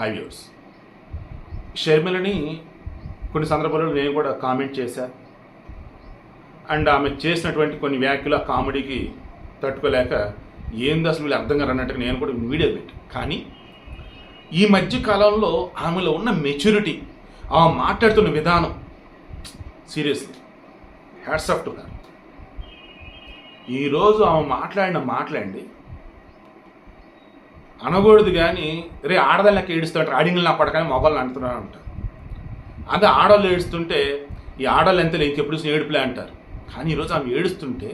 హైవ్యూస్ షర్మిలని కొన్ని సందర్భాల్లో నేను కూడా కామెంట్ చేశా. అండ్ ఆమె చేసినటువంటి కొన్ని వ్యాఖ్యలు ఆ కామెడీకి తట్టుకోలేక ఏంది అసలు వీళ్ళు అర్థం కానట్టుగా నేను కూడా వీడియో పెట్టి. కానీ ఈ మధ్య కాలంలో ఆమెలో ఉన్న మెచ్యూరిటీ ఆమె మాట్లాడుతున్న విధానం సీరియస్లీ హ్యాట్స్ ఆఫ్ టు ఈరోజు ఆమె మాట్లాడిన మాట్లాడండి అనకూడదు కానీ రే ఆడదాన్ని లెక్క ఏడుస్తుంటారు ఆడింగ్లు నా పడకని మొబైల్ అంటున్నాను అంటారు అదే ఆడవాళ్ళు ఏడుస్తుంటే ఈ ఆడవాళ్ళు ఎంత ఇంకెప్పుడు ఏడుపులే అంటారు. కానీ ఈరోజు ఆమె ఏడుస్తుంటే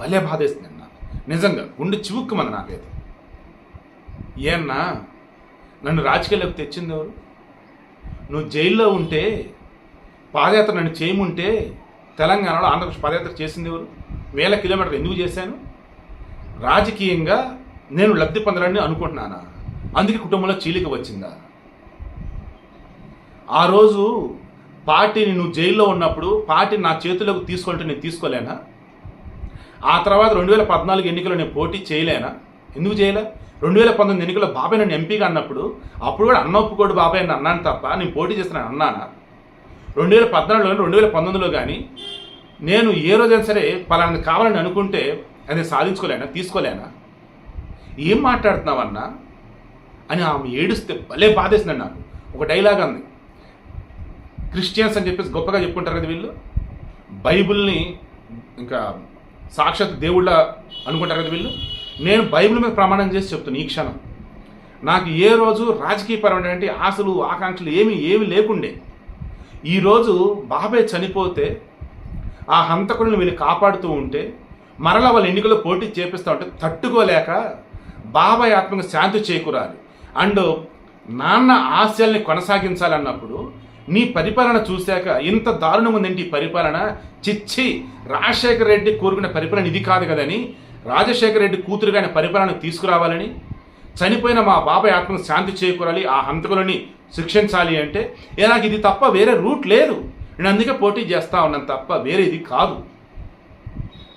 భలే బాధేస్తుంది అన్న. నిజంగా గుండె చివుక్కుమంది నాకైతే. ఏన్నా నన్ను రాజకీయాలకు తెచ్చింది ఎవరు? నువ్వు జైల్లో ఉంటే పాదయాత్ర నన్ను చేయముంటే తెలంగాణలో ఆంధ్రప్రదేశ్ పాదయాత్ర చేసింది ఎవరు? వేల కిలోమీటర్లు ఎందుకు చేశాను? రాజకీయంగా నేను లబ్ధి పొందాలని అనుకుంటున్నానా? అందుకే కుటుంబంలో చీలిక వచ్చిందా? ఆ రోజు పార్టీని నువ్వు జైల్లో ఉన్నప్పుడు పార్టీ నా చేతిలోకి తీసుకుంటే నేను తీసుకోలేనా? ఆ తర్వాత రెండు వేల పద్నాలుగు ఎన్నికల్లో నేను పోటీ చేయలేనా? ఎందుకు చేయలే? రెండు వేల పంతొమ్మిది ఎన్నికల్లో బాబాయ్ నన్ను ఎంపీగా అన్నప్పుడు అప్పుడు కూడా అన్న ఒప్పుకోడు బాబాయ్ అని అన్నాను తప్ప నేను పోటీ చేస్తున్నాను అన్నానా? రెండు వేల పద్నాలుగులో కానీ రెండు వేల పంతొమ్మిదిలో కానీ నేను ఏ రోజైనా సరే పలానా కావాలని అనుకుంటే అది సాధించుకోలేనా? తీసుకోలేనా? ఏం మాట్లాడుతున్నావన్నా? అని ఆమె ఏడుస్తే భలే బాధేసిందండి నాకు. ఒక డైలాగ్ అంది. క్రిస్టియన్స్ అని చెప్పేసి గొప్పగా చెప్పుకుంటారు కదా వీళ్ళు? బైబిల్ని ఇంకా సాక్షాత్ దేవుళ్ళ అనుకుంటారు కదా వీళ్ళు? నేను బైబిల్ మీద ప్రమాణం చేసి చెప్తాను ఈ క్షణం. నాకు ఏ రోజు రాజకీయపరమైనటువంటి ఆశలు ఆకాంక్షలు ఏమీ ఏమి లేకుండే. ఈరోజు బాబాయ్ చనిపోతే ఆ హంతకుడిని వీళ్ళు కాపాడుతూ ఉంటే మరలా వాళ్ళ ఎన్నికల్లో పోటీ చేపిస్తూ ఉంటే తట్టుకోలేక బాబాయ్ ఆత్మకు శాంతి చేకూరాలి. అండ్ నాన్న ఆశయాల్ని కొనసాగించాలన్నప్పుడు నీ పరిపాలన చూశాక ఇంత దారుణంగా ఉందేంటి పరిపాలన. చిచ్చి రాజశేఖర రెడ్డి కోరుకున్న పరిపాలన ఇది కాదు కదని రాజశేఖర రెడ్డి కూతురుగానే పరిపాలన తీసుకురావాలని చనిపోయిన మా బాబాయ్ ఆత్మకు శాంతి చేకూరాలి ఆ హంతకులని శిక్షించాలి అంటే ఏ నాకు ఇది తప్ప వేరే రూట్ లేదు. నేను అందుకే పోటీ చేస్తా ఉన్నాను తప్ప వేరే ఇది కాదు.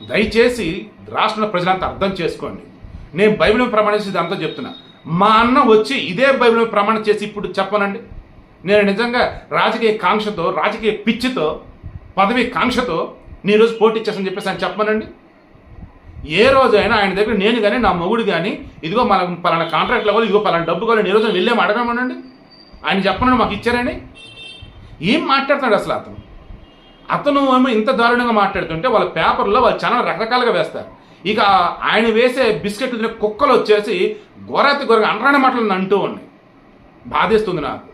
దయచేసి రాష్ట్ర ప్రజలంతా అర్థం చేసుకోండి. నేను బైబిల్ ప్రమాణం చేసి ఇదంతా చెప్తున్నా. మా అన్న వచ్చి ఇదే బైబిల్ ప్రమాణం చేసి ఇప్పుడు చెప్పనండి. నేను నిజంగా రాజకీయ కాంక్షతో రాజకీయ పిచ్చితో పదవి కాంక్షతో నేను రోజు పోటీ చేస్తానని చెప్పేసి ఆయన చెప్పమనండి ఏ రోజైనా ఆయన దగ్గర నేను కానీ నా మొగుడు కానీ ఇదిగో మన పలానా కాంట్రాక్ట్ కావాలి ఇదిగో పలానా డబ్బు కావాలి ఏ రోజు వెళ్ళేమో అడగమనండి ఆయన చెప్పనండి మాకు ఇచ్చారని ఏం మాట్లాడుతున్నాడు అసలు అతను? అతను ఏమో ఇంత దారుణంగా మాట్లాడుతుంటే వాళ్ళ పేపర్లో వాళ్ళు చాలా రకరకాలుగా వేస్తారు. ఇక ఆయన వేసే బిస్కెట్లు తినే కుక్కలు వచ్చేసి గొరతి గొర్రె అనరాని మాటలను అంటూ ఉన్నాయి. బాధేస్తుంది నాకు.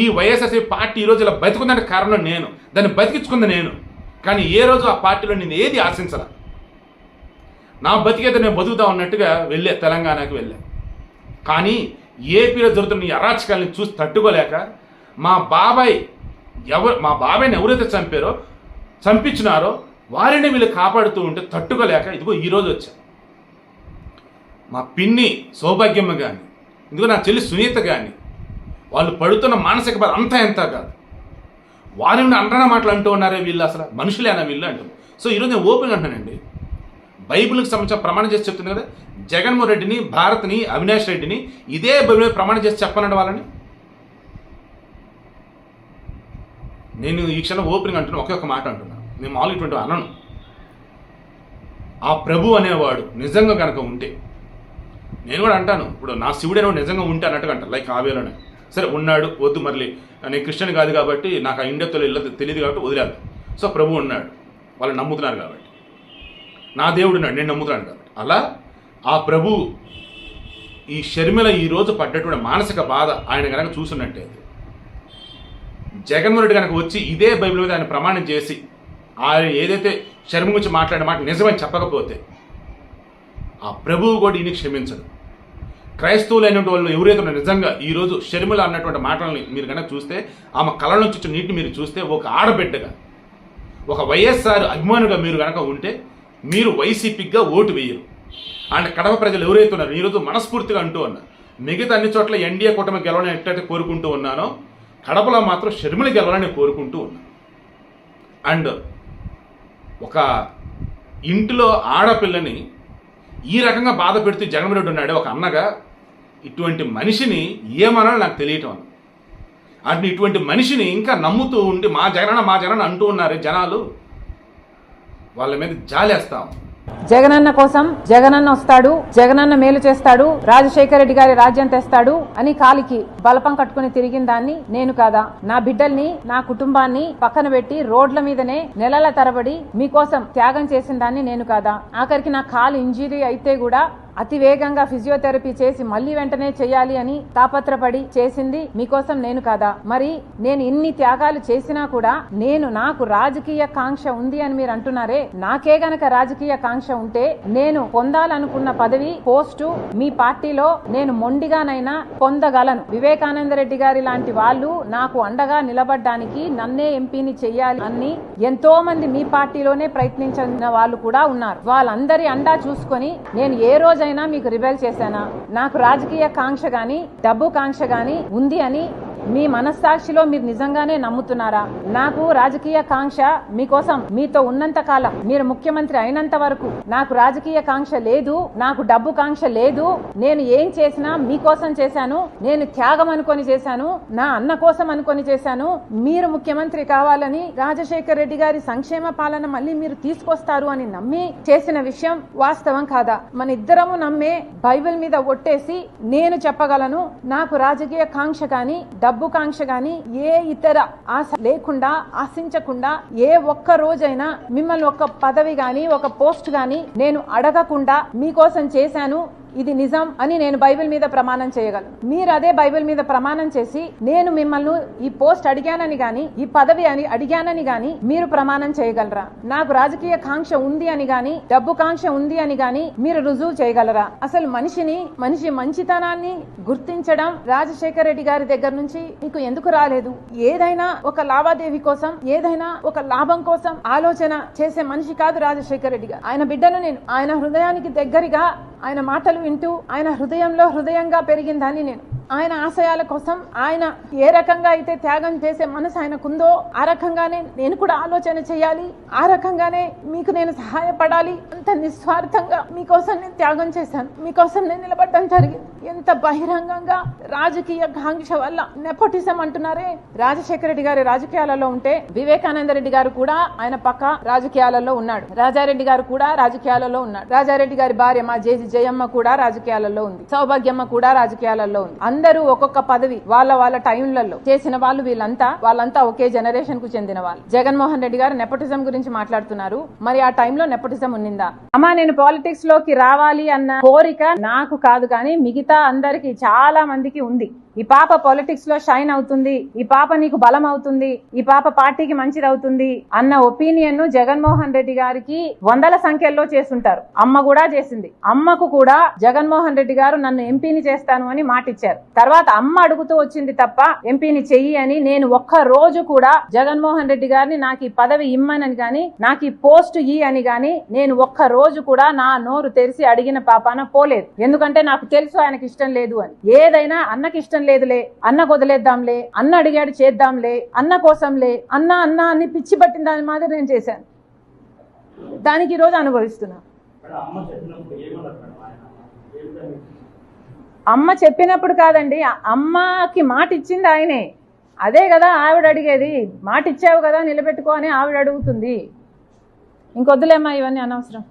ఈ వైఎస్ఆర్సీ పార్టీ ఈరోజు ఇలా బతికుందంటే కారణం నేను. దాన్ని బతికించుకుంది నేను. కానీ ఏ రోజు ఆ పార్టీలో నేను ఏది ఆశించలా? నా బతికైతే నేను బతుకుతా ఉన్నట్టుగా వెళ్ళే తెలంగాణకి వెళ్ళా. కానీ ఏపీలో జరుగుతున్న ఈ అరాచకాలని చూసి తట్టుకోలేక మా బాబాయ్ ఎవరు మా బాబాయ్ని ఎవరైతే చంపారో చంపించినారో వారిని వీళ్ళు కాపాడుతూ ఉంటే తట్టుకోలేక ఇదిగో ఈరోజు వచ్చాను మా పిన్ని సౌభాగ్యమ్మ కానీ ఇదిగో నా చెల్లి సునీత కానీ వాళ్ళు పడుతున్న మానసిక బాధ అంతా ఎంత కాదు. వారిని అంటన మాటలు అంటూ ఉన్నారే వీళ్ళు అసలు? మనుషులేనా వీళ్ళు అంటారు సో ఈరోజు నేను ఓపెన్ అంటానండి బైబిల్కి సంబంధించిన ప్రమాణం చేసి చెప్తుంది కదా జగన్మోహన్ రెడ్డిని భారత్ని అవినాష్ రెడ్డిని ఇదే బైబిల్ ప్రమాణం చేసి చెప్పనండి వాళ్ళని? నేను ఈ క్షణం ఓపెనింగ్ అంటున్నాను ఒకే ఒక మాట అంటున్నాను నేను మామూలు ఇటువంటి అనను. ఆ ప్రభు అనేవాడు నిజంగా కనుక ఉంటే నేను కూడా అంటాను ఇప్పుడు నా శివుడేనో నిజంగా ఉంటే అన్నట్టుగా అంట లైక్ ఆవేలోనే. సరే ఉన్నాడు వద్దు మరలి నేను క్రిస్టియన్ కాదు కాబట్టి నాకు ఆ ఇండియాతో తెలియదు తెలియదు కాబట్టి వదిలేదు సో ప్రభు ఉన్నాడు వాళ్ళు నమ్ముతున్నారు కాబట్టి. నా దేవుడు ఉన్నాడు నేను నమ్ముతున్నాను కాబట్టి. అలా ఆ ప్రభు ఈ షర్మిల ఈరోజు పడ్డటువంటి మానసిక బాధ ఆయన కనుక చూసున్నట్టయితే జగన్మోహన్ రెడ్డి కనుక వచ్చి ఇదే బైబిల్ మీద ఆయన ప్రమాణం చేసి ఆయన ఏదైతే శర్మ గురించి మాట్లాడిన మాట నిజమని చెప్పకపోతే ఆ ప్రభువు కూడా ఈయన క్షమించడు. క్రైస్తవులైనటువంటి వాళ్ళు ఎవరైతే ఉన్నారో నిజంగా ఈరోజు షర్మిల అన్నటువంటి మాటలని మీరు కనుక చూస్తే ఆమె కళ నుంచి వచ్చిన నీటిని మీరు చూస్తే ఒక ఆడబిడ్డగా ఒక వైఎస్ఆర్ అభిమానుగా మీరు కనుక ఉంటే మీరు వైసీపీగా ఓటు వేయరు. అండ్ కడప ప్రజలు ఎవరైతే ఉన్నారో ఈరోజు మనస్ఫూర్తిగా అంటూ ఉన్నారు. మిగతా అన్ని చోట్ల ఎన్డీఏ కూటమి గెలవాలని ఎట్లయితే కోరుకుంటూ ఉన్నానో కడపలో మాత్రం షర్మిల గెలవాలని కోరుకుంటూ ఉన్నాను అండ్ ఒక ఇంటిలో ఆడపిల్లని ఈ రకంగా బాధ పెడుతూ జగన్మోహన్ రెడ్డి ఉన్నాడు ఒక అన్నగా ఇటువంటి మనిషిని ఏమనాలో నాకు తెలియటం లేదు. అంటే ఇటువంటి మనిషిని ఇంకా నమ్ముతూ ఉండి మా జగనన్న మా జగనన్న అంటూ ఉన్నారు జనాలు వాళ్ళ మీద జాలేస్తాం జగనన్న కోసం జగనన్న వస్తాడు జగనన్న మేలు చేస్తాడు రాజశేఖర రెడ్డి గారి రాజ్యం తెస్తాడు అని కాలికి బలపం కట్టుకుని తిరిగిన దాన్ని నేను కాదా? నా బిడ్డల్ని నా కుటుంబాన్ని పక్కన పెట్టి రోడ్ల మీదనే నెలల తరబడి మీకోసం త్యాగం చేసిన దాన్ని నేను కాదా? ఆఖరికి నా కాలు ఇంజరీ అయితే కూడా అతి వేగంగా ఫిజియోథెరపీ చేసి మళ్ళీ వెంటనే చేయాలి అని తాపత్రపడి చేసింది మీకోసం నేను కాదా? మరి నేను ఇన్ని త్యాగాలు చేసినా కూడా నేను నాకు రాజకీయ కాంక్ష ఉంది అని మీరు అంటున్నారే? నాకే గనక రాజకీయ కాంక్ష ఉంటే నేను పొందాలనుకున్న పదవి పోస్టు మీ పార్టీలో నేను మొండిగానైనా పొందగలను. వివేకానంద రెడ్డి గారి లాంటి వాళ్ళు నాకు అండగా నిలబడ్డానికి నన్నే ఎంపీని చెయ్యాలి అని ఎంతో మంది మీ పార్టీలోనే ప్రయత్నించిన వాళ్ళు కూడా ఉన్నారు. వాళ్ళందరి అండా చూసుకొని నేను ఏ రోజైనా మీకు రిబెల్ చేశానా? నాకు రాజకీయ కాంక్ష గాని డబ్బు కాంక్ష గాని ఉంది అని మీ మనస్సాక్షిలో మీరు నిజంగానే నమ్ముతున్నారా? నాకు రాజకీయ కాంక్ష మీకోసం మీతో ఉన్నంత కాలం మీరు ముఖ్యమంత్రి అయినంత వరకు నాకు రాజకీయ కాంక్ష లేదు నాకు డబ్బు కాంక్ష లేదు నేను ఏం చేసినా మీకోసం చేశాను నేను త్యాగం అనుకొని చేశాను నా అన్న కోసం అనుకొని చేశాను మీరు ముఖ్యమంత్రి కావాలని రాజశేఖర్ రెడ్డి గారి సంక్షేమ పాలన మళ్ళీ మీరు తీసుకొస్తారు అని నమ్మి చేసిన విషయం వాస్తవం కాదా? మన ఇద్దరము నమ్మే బైబిల్ మీద ఒట్టేసి నేను చెప్పగలను నాకు రాజకీయ కాంక్ష కానీ డబ్బు కాంక్ష గాని ఏ ఇతర ఆశ లేకుండా ఆశించకుండా ఏ ఒక్క రోజైనా మిమ్మల్ని ఒక పదవి గాని ఒక పోస్ట్ గాని నేను అడగకుండా మీకోసం చేశాను. ఇది నిజం అని నేను బైబిల్ మీద ప్రమాణం చేయగలను. మీరు అదే బైబిల్ మీద ప్రమాణం చేసి నేను మిమ్మల్ని ఈ పోస్ట్ అడిగానని గాని ఈ పదవి అని అడిగానని గాని మీరు ప్రమాణం చేయగలరా? నాకు రాజకీయ కాంక్ష ఉంది అని గాని డబ్బు కాంక్ష ఉంది అని గాని మీరు రుజువు చేయగలరా? అసలు మనిషిని మనిషి మంచితనాన్ని గుర్తించడం రాజశేఖర రెడ్డి గారి దగ్గర నుంచి మీకు ఎందుకు రాలేదు? ఏదైనా ఒక లావాదేవీ కోసం ఏదైనా ఒక లాభం కోసం ఆలోచన చేసే మనిషి కాదు రాజశేఖర రెడ్డి గారు. ఆయన బిడ్డను నేను ఆయన హృదయానికి దగ్గరగా ఆయన మాటలు వింటూ ఆయన హృదయంలో హృదయంగా పెరిగిందని నేను. ఆయన ఆశయాల కోసం ఆయన ఏ రకంగా అయితే త్యాగం చేసే మనసు ఆయనకుందో ఆ రకంగానే నేను కూడా ఆలోచన చేయాలి. ఆ రకంగానే మీకు నేను సహాయపడాలి. అంత నిస్వార్థంగా మీకోసం నేను త్యాగం చేశాను. మీకోసం నేను నిలబడడం జరిగింది. ఎంత బహిరంగంగా రాజకీయ కాంక్ష వల్ల నెపోటిజం అంటున్నారే రాజశేఖర రెడ్డి గారి రాజకీయాలలో ఉంటే వివేకానంద రెడ్డి గారు కూడా ఆయన పక్క రాజకీయాలలో ఉన్నాడు. రాజారెడ్డి గారు కూడా రాజకీయాలలో ఉన్నాడు. రాజారెడ్డి గారి భార్య మా జేజి జయమ్మ కూడా రాజకీయాలలో ఉంది. సౌభాగ్యమ్మ కూడా రాజకీయాలలో ఉంది. అందరూ ఒక్కొక్క పదవి వాళ్ళ వాళ్ళ టైంలలో చేసిన వాళ్ళు వీళ్ళంతా వాళ్ళంతా ఒకే జనరేషన్కు చెందిన వాళ్ళు. జగన్మోహన్ రెడ్డి గారు నెపోటిజం గురించి మాట్లాడుతున్నారు. మరి ఆ టైంలో నెపోటిజం ఉన్నిందా? అమ్మా నేను పాలిటిక్స్లోకి రావాలి అన్న కోరిక నాకు కాదు కానీ మిగతా అందరికీ చాలా మందికి ఉంది. ఈ పాప పాలిటిక్స్లో షైన్ అవుతుంది. ఈ పాప నీకు బలం అవుతుంది. ఈ పాప పార్టీకి మంచిది అవుతుంది అన్న ఒపీనియన్ను జగన్మోహన్ రెడ్డి గారికి వందల సంఖ్యల్లో చేస్తుంటారు. అమ్మ కూడా చేసింది. అమ్మకు కూడా జగన్మోహన్ రెడ్డి గారు నన్ను ఎంపీని చేస్తాను అని మాటిచ్చారు. తర్వాత అమ్మ అడుగుతూ వచ్చింది తప్ప ఎంపీని చెయ్యి అని నేను ఒక్క రోజు కూడా జగన్మోహన్ రెడ్డి గారిని నాకు ఈ పదవి ఇమ్మనని గాని నాకు ఈ పోస్ట్ ఇ అని గాని నేను ఒక్క రోజు కూడా నా నోరు తెరిచి అడిగిన పాపాన పోలేదు. ఎందుకంటే నాకు తెలుసు ఆయనకి ఇష్టం లేదు అని. ఏదైనా అన్నకి ఇష్టం లేదులే అన్న వదిలేద్దాంలే అన్న అడిగాడు చేద్దాంలే అన్న కోసంలే అన్న అన్న అని పిచ్చి పట్టిన దాని మాదిరి నేను చేశాను. దానికి ఈరోజు అనుభవిస్తున్నా. అమ్మ చెప్పినప్పుడు కాదండి అమ్మకి మాట ఇచ్చింది ఆయనే. అదే కదా ఆవిడ అడిగేది మాట ఇచ్చావు కదా నిలబెట్టుకో అని ఆవిడ అడుగుతుంది. ఇంకొద్దులేమ్మా ఇవన్నీ అనవసరం.